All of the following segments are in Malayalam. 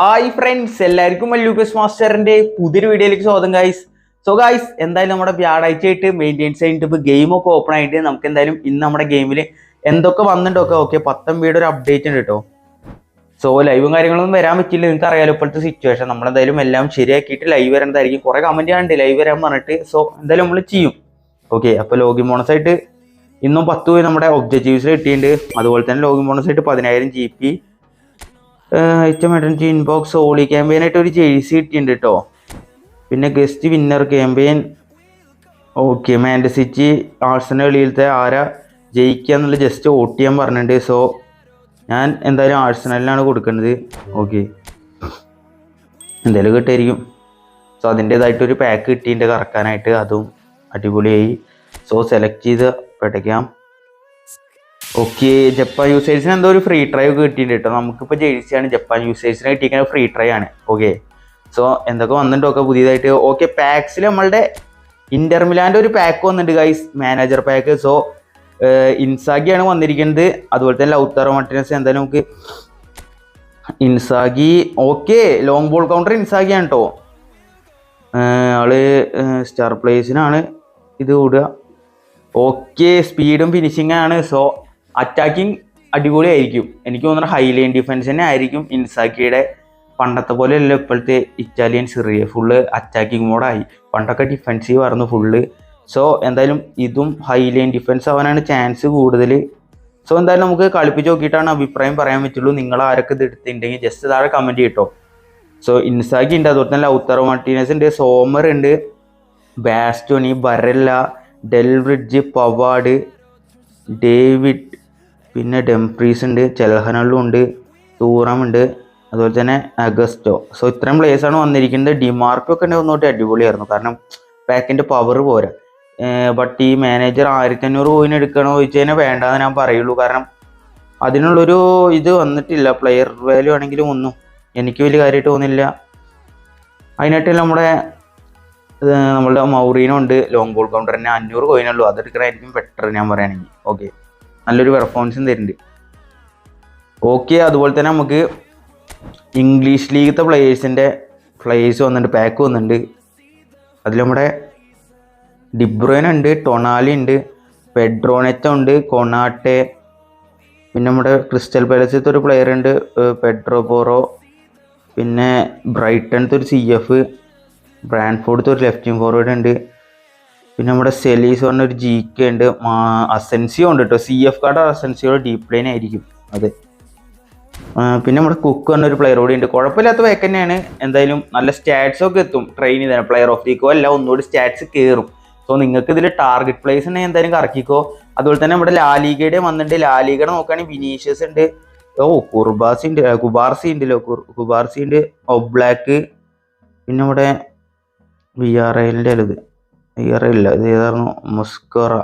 ഹായ് ഫ്രണ്ട്സ് എല്ലാവർക്കും ലൂക്കസ് മാസ്റ്ററിന്റെ പുതിയൊരു വീഡിയോയിലേക്ക് സ്വാഗതം ഗൈസ് സോ ഗൈസ് എന്തായാലും നമ്മുടെ വ്യാഴാഴ്ച ആയിട്ട് മെയിന്റെയിൻസ് ആയിട്ട് ഇപ്പോൾ ഗെയിം ഒക്കെ ഓപ്പൺ ആയിട്ട് നമുക്ക് എന്തായാലും ഇന്ന് നമ്മുടെ ഗെയിമിൽ എന്തൊക്കെ വന്നിട്ടുണ്ടൊക്കെ ഓക്കെ പത്തൊമ്പയുടെ ഒരു അപ്ഡേറ്റ് ഉണ്ട് കേട്ടോ സോ ലൈവും കാര്യങ്ങളൊന്നും വരാൻ പറ്റില്ല നിങ്ങൾക്ക് അറിയാലോ ഇപ്പോഴത്തെ സിറ്റുവേഷൻ നമ്മളെന്തായാലും എല്ലാം ശരിയാക്കിയിട്ട് ലൈവ് വരേണ്ടതായിരിക്കും കുറേ കമന്റ് ആണ്ട് ലൈവ് വരാൻ പറഞ്ഞിട്ട്. സോ എന്തായാലും നമ്മൾ ചെയ്യും. ഓക്കെ അപ്പോൾ ലോഗിൻ ബോണസ് ആയിട്ട് ഇന്നും പത്ത് നമ്മുടെ ഒബ്ജക്റ്റീവ്സിൽ കിട്ടിയിട്ടുണ്ട്. അതുപോലെ തന്നെ ലോഗിൻ ബോണസ് ആയിട്ട് പതിനായിരം ജി പി ഐറ്റം അഡന്റി ഇൻബോക്സ് ഓളി ക്യാമ്പയിൻ ആയിട്ട് ഒരു ജേഴ്സി കിട്ടിയിട്ടുണ്ട് കേട്ടോ പിന്നെ ഗസ്റ്റ് വിന്നർ ക്യാമ്പയിൻ ഓക്കെ മാൻഡസിറ്റി സിറ്റി വെളിയിലത്തെ ആരാ ജയിക്കുക എന്നുള്ള ജസ്റ്റ് വോട്ട് ചെയ്യാൻ പറഞ്ഞിട്ടുണ്ട്. സോ ഞാൻ എന്തായാലും ആഴ്സണലിനാണ് കൊടുക്കുന്നത്. ഓക്കെ എന്തായാലും കിട്ടായിരിക്കും. സോ അതിന്റേതായിട്ടൊരു പാക്ക് കിട്ടിയിട്ടുണ്ട് കറക്കാനായിട്ട്. അതും അടിപൊളിയായി. സോ സെലക്ട് ചെയ്ത് പഠിക്കാം ഓക്കെ ജപ്പാൻ യൂസേഴ്സിന് എന്തോ ഒരു ഫ്രീ ട്രൈ ഒക്കെ കിട്ടിയിട്ടുണ്ട് കേട്ടോ നമുക്കിപ്പോൾ ജേഴ്സിയാണ് ജപ്പാൻ യൂസേഴ്സിന് കിട്ടിയിരിക്കുന്ന ഫ്രീ ട്രൈ ആണ്. ഓക്കെ. സോ എന്തൊക്കെ വന്നിട്ടുണ്ടോ ഒക്കെ പുതിയതായിട്ട്. ഓക്കെ പാക്സിൽ നമ്മളുടെ ഇന്റർ മിലാന്റെ ഒരു പാക്ക് വന്നിട്ടുണ്ട് ഗൈസ് മാനേജർ പാക്ക് സോ ഇൻസാഗിയാണ് വന്നിരിക്കുന്നത്. അതുപോലെ തന്നെ ലൗത്താറോ മട്ടിനസ് എന്തായാലും നമുക്ക് Inzaghi okay long ball counter ഇൻസാഗിയാണ് കേട്ടോ ആൾ സ്റ്റാർ പ്ലേസിനാണ് ഇത് കൂടുക ഓക്കെ സ്പീഡും ഫിനിഷിംഗ് ആണ്. സോ അറ്റാക്കിംഗ് അടിപൊളിയായിരിക്കും. എനിക്ക് തോന്നുന്നത് ഹൈലൈൻ ഡിഫൻസ് തന്നെ ആയിരിക്കും. ഇൻസാക്കിയുടെ പണ്ടത്തെ പോലെ അല്ല ഇപ്പോഴത്തെ ഇറ്റാലിയൻ സിറിയ ഫുള്ള് അറ്റാക്കിംഗ് മോഡായി പണ്ടൊക്കെ ഡിഫൻസീവ് ആയിരുന്നു ഫുള്ള് സോ എന്തായാലും ഇതും ഹൈലൈൻ ഡിഫൻസ് ആവാനാണ് ചാൻസ് കൂടുതൽ സോ എന്തായാലും നമുക്ക് കളിപ്പിച്ച് നോക്കിയിട്ടാണ് അഭിപ്രായം പറയാൻ പറ്റുള്ളൂ. നിങ്ങൾ ആരൊക്കെ ഇത് എടുത്തിട്ടുണ്ടെങ്കിൽ ജസ്റ്റ് താഴെ കമന്റ് ചെയ്യട്ടോ. സോ ഇൻസാക്കി ഉണ്ട്. അതുപോലെ തന്നെ ലൗത്തറോ മാർട്ടീനസ് ഉണ്ട്. സോമർ ഉണ്ട്. Bastoni Barella de Vrij Pavard David പിന്നെ ഡെംപ്രീസ് ഉണ്ട് ചെൽഹനള്ളും ഉണ്ട് തൂറം ഉണ്ട് അതുപോലെ തന്നെ അഗസ്റ്റോ സോ ഇത്രയും ആണ് വന്നിരിക്കുന്നത്. ഡിമാർക്കൊക്കെ ഉണ്ടെങ്കിൽ ഒന്നുകൂടി അടിപൊളിയായിരുന്നു. കാരണം ബാക്കിന്റെ പവർ പോരാ. ബട്ട് ഈ മാനേജർ ആയിരത്തി അഞ്ഞൂറ് കോയിൻ എടുക്കണോ ചോദിച്ചു കഴിഞ്ഞാൽ വേണ്ടാന്ന് ഞാൻ പറയുള്ളൂ. കാരണം അതിനുള്ളൊരു ഇത് വന്നിട്ടില്ല. പ്ലെയർ വാല്യൂ ആണെങ്കിലും ഒന്നും. എനിക്ക് വലിയ കാര്യമായിട്ട് തോന്നില്ല അതിനായിട്ട് നമ്മുടെ നമ്മളുടെ മൗറീനോ ഉണ്ട്. ലോങ് ബോൾ കൗണ്ടർ തന്നെ അഞ്ഞൂറ് കോയിനുള്ളൂ അതെടുക്കണമായിരിക്കും ബെറ്റർ ഞാൻ പറയുകയാണെങ്കിൽ. ഓക്കെ നല്ലൊരു പെർഫോമൻസും തരുന്നുണ്ട്. ഓക്കെ അതുപോലെ തന്നെ നമുക്ക് ഇംഗ്ലീഷ് ലീഗത്തെ പ്ലേയേഴ്സിന്റെ പ്ലേയേഴ്സ് വന്നിട്ടുണ്ട് പാക്ക് വന്നിട്ടുണ്ട്. അതിൽ നമ്മുടെ ഡിബ്രോയിൻ ഉണ്ട് ടൊണാലി ഉണ്ട് പെഡ്രോനെറ്റ ഉണ്ട് കൊണാട്ടെ പിന്നെ നമ്മുടെ ക്രിസ്റ്റൽ പാലസിലത്തെ ഒരു പ്ലെയർ ഉണ്ട് പെഡ്രോ പോറോ പിന്നെ ബ്രൈറ്റണത്തെ ഒരു സി എഫ് ബ്രാൻഫോർഡത്തെ ഒരു ലെഫ്റ്റിംഗ് ഫോർവേഡ് ഉണ്ട്. പിന്നെ നമ്മുടെ സെലീസ് പറഞ്ഞ ഒരു ജി കെ ഉണ്ട് അസൻസിയോ ഉണ്ട് കേട്ടോ C F card Asensio deep line ആയിരിക്കും. അതെ. പിന്നെ നമ്മുടെ കുക്ക് പറഞ്ഞൊരു പ്ലെയർ കൂടി ഉണ്ട്. കുഴപ്പമില്ലാത്ത വേക്ക് തന്നെയാണ്. എന്തായാലും നല്ല സ്റ്റാറ്റ്സ് ഒക്കെ എത്തും. ട്രെയിൻ ചെയ്താൽ പ്ലെയർ ഓഫ് ദിക്കോ അല്ല ഒന്നുകൂടി സ്റ്റാറ്റ്സ് കയറും സോ നിങ്ങൾക്ക് ഇതിൽ ടാർഗറ്റ് പ്ലേസ് ഉണ്ടെങ്കിൽ എന്തായാലും കറക്കിക്കോ. അതുപോലെ തന്നെ നമ്മുടെ ലാലിഗയുടെ വന്നിട്ടുണ്ട്. ലാലിഗയുടെ നോക്കുകയാണെങ്കിൽ വിനീഷ്യസ് ഉണ്ട്. ഓ കുർബാസി ഉണ്ട്. കുബാർസി ഉണ്ടല്ലോ. കുബാർസി ഉണ്ട്. ഒബ്ലാക്ക് പിന്നെ നമ്മുടെ വി ആർ എല്ലിന്റെ അല്ല ഇല്ല ഇത് ഏതായിരുന്നു? മുസ്കറ.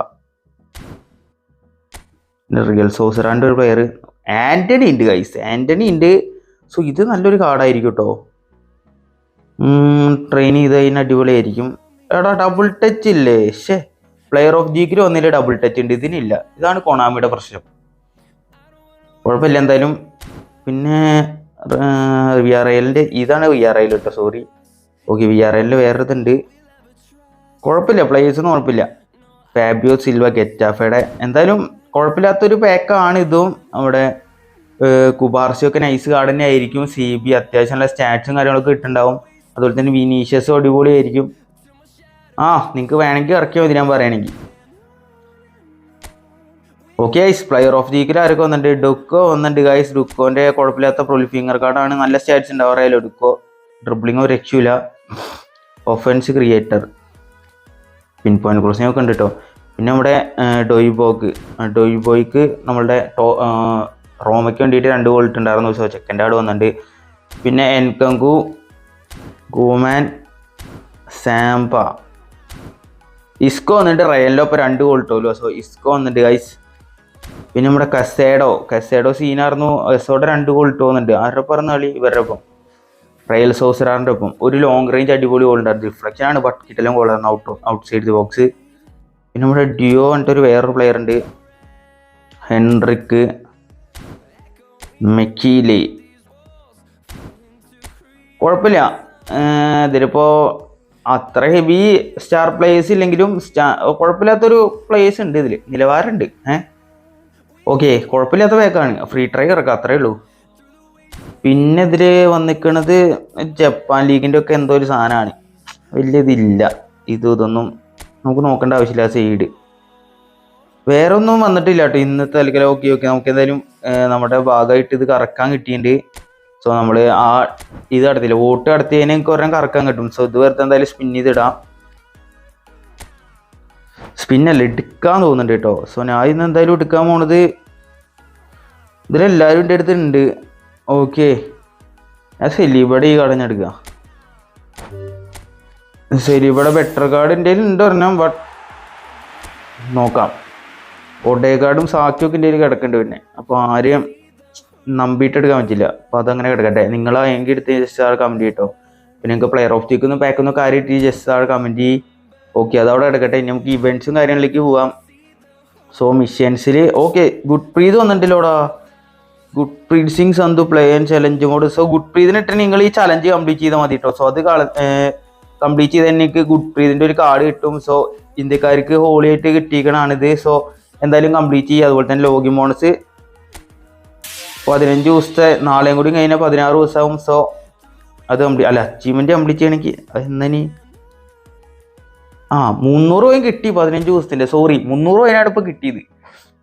റിയൽ സോസ് ഒരു പ്ലെയർ ആന്റണി ഉണ്ട് ഗൈസ് ആന്റണി ഉണ്ട്. സോ ഇത് നല്ലൊരു കാർഡായിരിക്കും കേട്ടോ ട്രെയിൻ ചെയ്ത് കഴിഞ്ഞാൽ അടിപൊളിയായിരിക്കും. എടാ ഡബിൾ ടച്ച് ഇല്ലേ? ഷേ പ്ലെയർ ഓഫ് ജീക്കിൽ വന്നില്ല? ഡബിൾ ടച്ച് ഉണ്ട്. ഇതിനില്ല. ഇതാണ് കൊണാമിയുടെ പ്രശ്നം. കുഴപ്പമില്ല എന്തായാലും. പിന്നെ വി ആർ ഐലിന്റെ ഇതാണ് വി ആർ ഐൽ കേട്ടോ സോറി ഓക്കെ വി ആർ ഐലിൽ വേറെ ഇതുണ്ട് കുഴപ്പമില്ല പ്ലേയേഴ്സൊന്നും കുഴപ്പമില്ല. ഫാബിയോ സിൽവ ഗെറ്റാഫയുടെ എന്തായാലും കുഴപ്പമില്ലാത്തൊരു പാക്കാണ് ഇതും. നമ്മുടെ കുബാർസിയൊക്കെ നൈസ് കാർഡ് തന്നെ ആയിരിക്കും സി ബി അത്യാവശ്യം നല്ല സ്റ്റാറ്റ്സും കാര്യങ്ങളൊക്കെ കിട്ടുന്നുണ്ടാവും. അതുപോലെ തന്നെ വിനീഷ്യസും അടിപൊളിയായിരിക്കും. ആ നിങ്ങൾക്ക് വേണമെങ്കിൽ ഇറക്കിയാൽ മതി ഞാൻ പറയുകയാണെങ്കിൽ. Okay guys player of the ഇക്കിൽ ആരൊക്കെ വന്നിട്ടുണ്ട്? ഡുക്കോ വന്നിട്ടുണ്ട് ഗൈസ് ഡുക്കോന്റെ കുഴപ്പമില്ലാത്ത പ്രൊലിഫിംഗർ കാർഡാണ് നല്ല സ്റ്റാറ്റ്സ് ഉണ്ടാവും അറിയാലോ ഡുക്കോ ഡ്രിബ്ലിംഗ് ഒരു രക്ഷയില്ല. Offence creator pinpoint crossing ഒക്കെ ഉണ്ട് കേട്ടോ പിന്നെ നമ്മുടെ ഡൊയ്ബോക്ക് ഡൊയ്ബോയ്ക്ക് നമ്മളുടെ ടോ- റോമയ്ക്ക് വേണ്ടിയിട്ട് രണ്ട് ഗോൾ ഇട്ടുണ്ടായിരുന്നു സോ ചെക്കന്റെ ആട് വന്നിട്ടുണ്ട്. പിന്നെ എൻകങ്കു ഗൂമാൻ സാമ്പ ഇസ്കോ വന്നിട്ട് റയലിന്റെ ഒപ്പം രണ്ട് ഗോൾ ഇട്ടുമല്ലോ സോ ഇസ്കോ വന്നിട്ട് ഗൈസ് പിന്നെ നമ്മുടെ കസേഡോ കസേഡോ സീനായിരുന്നു എസോടെ രണ്ട് ഗോൾ ഇട്ട് പോകുന്നുണ്ട് ആരുടെ പറഞ്ഞ കളി? ഇവരുടെ ഒപ്പം. റയൽ സോസറാറിന്റെ ഒപ്പം ഒരു ലോങ് റേഞ്ച് അടിപൊളി ഗോൾ ഉണ്ടായിരുന്നു റിഫ്ലക്ഷൻ ആണ്. ബട്ട് കിട്ടലും ഗോളായിരുന്നു out outside the box പിന്നെ നമ്മുടെ ഡിയോ എന്നിട്ട് ഒരു വേറൊരു പ്ലെയർ ഉണ്ട്. ഹെൻറിക്ക് മെക്കീലി കുഴപ്പമില്ല. ഇതിലിപ്പോൾ അത്ര ഹെവി സ്റ്റാർ പ്ലേയേഴ്സ് ഇല്ലെങ്കിലും സ്റ്റാ കുഴപ്പമില്ലാത്തൊരു പ്ലേയേഴ്സ് ഉണ്ട് ഇതിൽ നിലവാരമുണ്ട്. ഏഹ് ഓക്കെ കുഴപ്പമില്ലാത്ത ബാക്കാണ് ഫ്രീ ട്രൈ ഇറക്കാം അത്രേ ഉള്ളൂ. പിന്നെ ഇതിൽ വന്നിക്കണത് ജപ്പാൻ ലീഗിന്റെ ഒക്കെ എന്തോ ഒരു സാധനമാണ് വലിയ ഇതില്ല ഇത് ഇതൊന്നും നമുക്ക് നോക്കേണ്ട ആവശ്യമില്ല സൈഡ് വേറെ ഒന്നും വന്നിട്ടില്ല കേട്ടോ. ഇന്നത്തെ തലക്കല ഓക്കെ ഓക്കെ നമുക്ക് എന്തായാലും നമ്മുടെ ഭാഗമായിട്ട് ഇത് കറക്കാൻ കിട്ടിയിട്ടുണ്ട്. സോ നമ്മൾ ആ ഇത് നടത്തില്ല. വോട്ട് നടത്തിയതിന് എനിക്ക് ഒരെണ്ണം കറക്കാൻ കിട്ടും. സോ ഇത് വെറുതെ എന്തായാലും സ്പിൻ ചെയ്തിടാം. സ്പിന്നല്ല എടുക്കാൻ തോന്നുന്നുണ്ട് കേട്ടോ. സോ ഞാൻ ഇന്ന് എന്തായാലും എടുക്കാൻ പോണത് ഇതിലെല്ലാവരും എന്റെ അടുത്തുണ്ട് ഓക്കെ ഞാൻ സെലിബടെ ഈ കടഞ്ഞെടുക്കുക സെലിബടെ ബെറ്റർ കാർഡ് എന്റെ ഉണ്ട് പറഞ്ഞാൽ ബട്ട് നോക്കാം. ഒഡേകാർഡും സാക്കിയൊക്കെ എന്റെ കിടക്കുന്നുണ്ട് പിന്നെ. അപ്പോൾ ആരെയും നമ്പിയിട്ട് എടുക്കാൻ പറ്റില്ല. അപ്പോൾ അതങ്ങനെ കിടക്കട്ടെ. നിങ്ങൾ എങ്കിൽ എടുത്ത് ജസ്റ്റ് ആൾ കമന്റ് ചെയ്യട്ടോ. പിന്നെ നിങ്ങൾക്ക് പ്ലെയർ ഓഫ് ദീക്കൊന്നും പാക്കൊന്നും കാര്യമായിട്ട് ജസ്റ്റ് ആൾ കമന്റ് ചെയ്യും. ഓക്കെ അതവിടെ കിടക്കട്ടെ. ഇനി നമുക്ക് ഇവന്റ്സും കാര്യങ്ങളിലേക്ക് പോവാം. സോ മിഷ്യൻസിൽ okay Gurpreet വന്നിട്ടില്ലോടാ. Gurpreet Singh Sandhu play and challenge mode so good ഇട്ട് നിങ്ങൾ ഈ ചലഞ്ച് കംപ്ലീറ്റ് ചെയ്താൽ മതി കേട്ടോ സോ അത് കംപ്ലീറ്റ് ചെയ്ത് എനിക്ക് ഗുഡ് പ്രീതിന്റെ ഒരു കാർഡ് കിട്ടും. സോ ഇന്ത്യക്കാർക്ക് ഹോളി ആയിട്ട് കിട്ടിയിരിക്കണാണിത്. സോ എന്തായാലും കംപ്ലീറ്റ് ചെയ്യുക. അതുപോലെ തന്നെ ലോഗിൻ ബോണസ് പതിനഞ്ച് ദിവസത്തെ നാളെയും കൂടി കഴിഞ്ഞാൽ പതിനാറ് ദിവസമാവും സോ അത് കംപ്ലീറ്റ് അല്ല അച്ചീവ്മെന്റ് കംപ്ലീറ്റ് ചെയ്യണമെങ്കിൽ എന്നനി ആ മുന്നൂറ് രൂപയും കിട്ടി പതിനഞ്ച് ദിവസത്തിന്റെ. സോറി മുന്നൂറ് രൂപയാണ് ഇപ്പോൾ കിട്ടിയത്.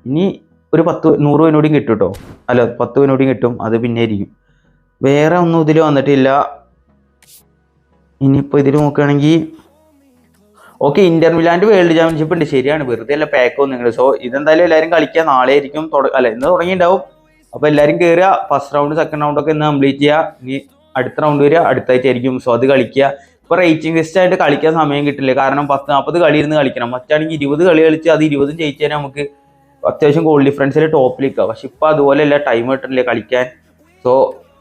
ഇനി ഒരു പത്ത് നൂറ് രൂപനോടും കിട്ടും കേട്ടോ അല്ല പത്ത് രൂപനോടും കിട്ടും. അത് പിന്നെ ആയിരിക്കും. വേറെ ഒന്നും ഇതിൽ വന്നിട്ടില്ല. ഇനിയിപ്പോൾ ഇതിൽ നോക്കുകയാണെങ്കിൽ okay Inter Milan world championship ഉണ്ട്. ശരിയാണ്. വെറുതെ അല്ല പാക്ക് നിങ്ങൾ സോ ഇതെന്തായാലും എല്ലാവരും കളിക്കുക. നാളെ ആയിരിക്കും അല്ല ഇന്ന് തുടങ്ങിയിട്ടുണ്ടാവും. അപ്പോൾ എല്ലാവരും കയറുക ഫസ്റ്റ് റൗണ്ട് സെക്കൻഡ് റൗണ്ട് ഒക്കെ ഇന്ന് കംപ്ലീറ്റ് ചെയ്യുക. ഇനി അടുത്ത റൗണ്ട് വരിക. അടുത്തായിട്ടായിരിക്കും സോ അത് കളിക്കുക. ഇപ്പോൾ റേറ്റിംഗ് ലിസ്റ്റ് ആയിട്ട് കളിക്കാൻ സമയം കിട്ടില്ല. കാരണം പത്ത് നാൽപ്പത് കളി ഇരുന്ന് കളിക്കണം. മറ്റാണെങ്കിൽ ഇരുപത് കളി കളിച്ച് അത് ഇരുപതും ജയിച്ചാൽ നമുക്ക് അത്യാവശ്യം ഗോൾ ഡിഫറൻസിൽ ടോപ്പിലേക്കാണ് പക്ഷെ ഇപ്പോൾ അതുപോലെയല്ല ടൈം കിട്ടണില്ലേ കളിക്കാൻ. സോ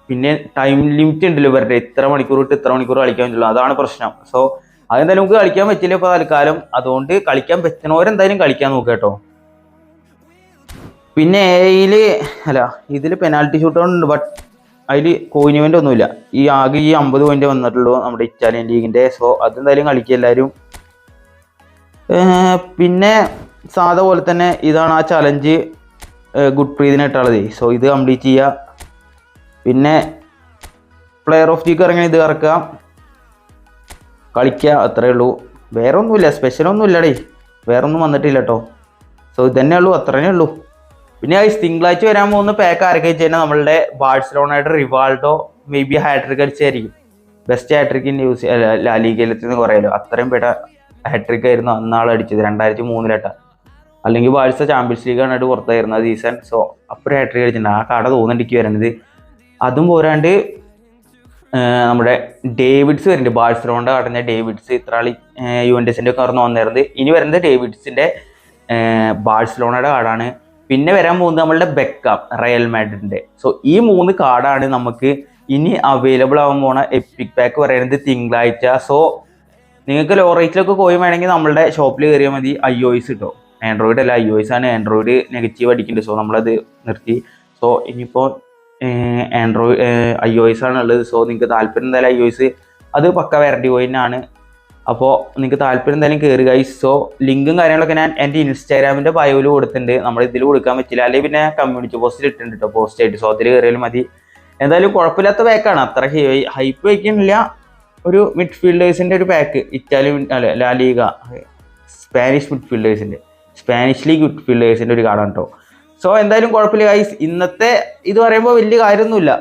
പിന്നെ ടൈം ലിമിറ്റ് ഉണ്ടല്ലോ ഇവരുടെ. ഇത്ര മണിക്കൂർ ഇട്ട് ഇത്ര മണിക്കൂർ കളിക്കാൻ പറ്റുള്ളൂ. അതാണ് പ്രശ്നം. സോ അതെന്തായാലും നമുക്ക് കളിക്കാൻ പറ്റില്ല ഇപ്പോൾ തൽക്കാലം. അതുകൊണ്ട് കളിക്കാൻ പറ്റുന്നവരെന്തായാലും കളിക്കാൻ നോക്കുക കേട്ടോ. പിന്നെ എയിൽ അല്ല ഇതിൽ പെനാൽറ്റി ഷൂട്ട് ഉണ്ട്. ബട്ട് അതിൽ കോയിൻ ഇവന്റ് ഒന്നുമില്ല. ഈ ആകെ ഈ അമ്പത് പോയിന്റ് വന്നിട്ടുള്ളൂ നമ്മുടെ ഇറ്റാലിയൻ ലീഗിന്റെ സോ അതെന്തായാലും കളിക്കുക എല്ലാവരും. പിന്നെ സാധാ പോലെ തന്നെ ഇതാണ് ആ ചലഞ്ച് ഗുഡ് പ്രീതിനായിട്ടുള്ളത് സോ ഇത് കംപ്ലീറ്റ് ചെയ്യുക പിന്നെ പ്ലെയർ ഓഫ് ജിക്ക് ഇറങ്ങി ഇത് ഇറക്കുക. കളിക്കുക അത്രേ ഉള്ളൂ. വേറെ ഒന്നുമില്ല സ്പെഷ്യൽ ഒന്നും ഇല്ലടേ വേറെ ഒന്നും വന്നിട്ടില്ല കേട്ടോ സോ ഇതന്നെ തന്നെ ഉള്ളൂ അത്രേ ഉള്ളൂ. പിന്നെ ഈ തിങ്കളാഴ്ച വരാൻ പോകുന്ന പാക്ക് ആരൊക്കെ വെച്ച് കഴിഞ്ഞാൽ നമ്മളുടെ ബാഴ്സലോണയുടെ റിവാൾഡോ മേ ബി ഹാട്രിക് അടിച്ചായിരിക്കും. ബെസ്റ്റ് ഹാട്രിക് ഇൻ യൂസ് നിന്ന് കുറയല്ലോ അത്രയും പേട ഹാട്രിക് ആയിരുന്നു അന്നാൾ അടിച്ചത് രണ്ടായിരത്തി മൂന്നിലെട്ട. അല്ലെങ്കിൽ ബാഴ്സ ചാമ്പ്യൻസ് ലീഗ് ആണ് പുറത്തായിരുന്നത് സീസൺ സോ അപ്പോഴും ഹാട്രിക് അടിച്ചിട്ടുണ്ട് ആ കട തോന്നിണ്ടിക്ക് വരുന്നത്. അതും പോരാണ്ട് നമ്മുടെ ഡേവിഡ്സ് വരുന്നുണ്ട്. ബാഴ്സലോണിന്റെ കടഞ്ഞ ഡേവിഡ്സ്. ഇത്രാളി യുവൻഡസിന്റെ ഒക്കെ പറഞ്ഞ് വന്നിരുന്നത്. ഇനി വരുന്നത് ഡേവിഡ്സിന്റെ ബാഴ്സലോണയുടെ കാർഡാണ് പിന്നെ വരാൻ പോകുന്നത് നമ്മളുടെ ബെക്കാം റയൽ മാഡ്രിഡിന്റെ സോ ഈ മൂന്ന് കാർഡാണ് നമുക്ക് ഇനി അവൈലബിൾ ആവാൻ പോണ എപ്പിക് പാക്ക് പറയുന്നത് തിങ്കളാഴ്ച. സോ നിങ്ങൾക്ക് ലോ റേറ്റിലൊക്കെ പോയി വേണമെങ്കിൽ നമ്മളുടെ ഷോപ്പിൽ കയറിയാൽ മതി. ഐ ഒ കിട്ടോ ആൻഡ്രോയിഡ് അല്ല ഐ ഒ എസ് ആണ്. ആൻഡ്രോയിഡ് നെഗറ്റീവ് അടിക്കുന്നുണ്ട്. സോ നമ്മളത് നിർത്തി. സോ ഇനിയിപ്പോൾ ആൻഡ്രോയിഡ് ഐ ഒ എസ് ആണ് ഉള്ളത് സോ നിങ്ങൾക്ക് താല്പര്യം എന്തായാലും ഐ ഒ എസ് അത് പക്ക വാറണ്ടി കോയിൻ ആണ് അപ്പോൾ നിങ്ങൾക്ക് താല്പര്യം എന്തായാലും കയറുക സോ ലിങ്കും കാര്യങ്ങളൊക്കെ ഞാൻ എന്റെ ഇൻസ്റ്റാഗ്രാമിന്റെ ബയോയിൽ കൊടുത്തിട്ടുണ്ട്. നമ്മൾ ഇതിൽ കൊടുക്കാൻ പറ്റില്ല. അല്ലെങ്കിൽ പിന്നെ കമ്മ്യൂണിറ്റി പോസ്റ്റിൽ ഇട്ടിട്ടുണ്ട് കേട്ടോ പോസ്റ്റ് ആയിട്ട്. സോ അതിൽ കയറിയാലും മതി. എന്തായാലും കുഴപ്പമില്ലാത്ത പാക്കാണ് അത്ര ഹൈപ്പ് വയ്ക്കുന്നില്ല ഒരു മിഡ്ഫീൽഡേഴ്സിന്റെ ഒരു പാക്ക് ഇറ്റാലിയൻ അല്ല ലാലീഗ സ്പാനിഷ് മിഡ്ഫീൽഡേഴ്സിന്റെ സ്പാനിഷ് ലീഗ് ഫീൽഡേഴ്സിന്റെ ഒരു കാർഡാണ് കേട്ടോ സോ എന്തായാലും കുഴപ്പമില്ല ഗൈസ് ഇന്നത്തെ ഇത് പറയുമ്പോൾ വലിയ കാര്യമൊന്നുമില്ല.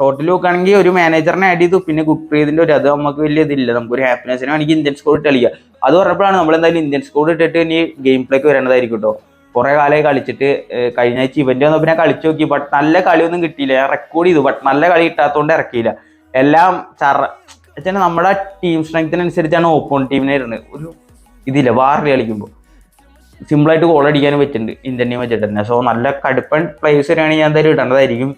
ടോട്ടൽ നോക്കുകയാണെങ്കിൽ ഒരു മാനേജറിനെ ആഡ് ചെയ്തു. പിന്നെ ഗുഡ്പ്രീതിന്റെ ഒരു അത് നമുക്ക് വലിയ ഇതില്ല. നമുക്കൊരു ഹാപ്പിനെസ്സിന് വേണമെങ്കിൽ ഇന്ത്യൻ സ്കോഡ് ഇട്ട് കളിക്കുക അത് പറഞ്ഞപ്പോഴാണ് നമ്മൾ എന്തായാലും ഇന്ത്യൻ സ്കോഡ് ഇട്ടിട്ട് ഇനി ഗെയിം പ്ലേക്ക് വരേണ്ടതായിരിക്കും കേട്ടോ കുറേ കാലമായി കളിച്ചിട്ട് കഴിഞ്ഞ ആഴ്ച ഇവന്റ് വന്നപ്പോൾ പിന്നെ കളിച്ചു നോക്കി. ബട്ട് നല്ല കളിയൊന്നും കിട്ടിയില്ല. ഞാൻ റെക്കോർഡ് ചെയ്തു. ബട്ട് നല്ല കളി കിട്ടാത്തതുകൊണ്ട് ഇറക്കിയില്ല. എല്ലാം ചറ വെച്ചാൽ നമ്മുടെ ടീം സ്ട്രെങ്ത്തിനനുസരിച്ചാണ് ഓപ്പോൺ ടീമിനെ ഇരുന്നത് ഒരു ഇതില്ല. വാറിൽ കളിക്കുമ്പോൾ. സിമ്പിളായിട്ട് ഗോൾ അടിക്കാനും പറ്റുന്നുണ്ട് ഇന്ത്യൻ ടീം വെച്ചിട്ട് തന്നെ. സോ നല്ല കടുപ്പൻ പ്ലേസ് വരികയാണെങ്കിൽ ഞാൻ എന്തായാലും ഇടേണ്ടതായിരിക്കും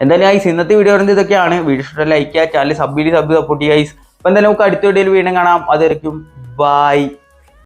എന്തായാലും ഐസ് ഇന്നത്തെ വീഡിയോ പറയുന്നത് ഇതൊക്കെയാണ്. വീഡിയോ ഇഷ്ടം ലൈക്ക് ചെയ്യുക. ചാനൽ സബ് ചെയ്ത് സബ് സപ്പോർട്ട് ചെയ്യുക ഐസ് അപ്പോൾ എന്തായാലും നമുക്ക് അടുത്ത വീഡിയോയിൽ വീണ്ടും കാണാം. അതായിരിക്കും ബൈ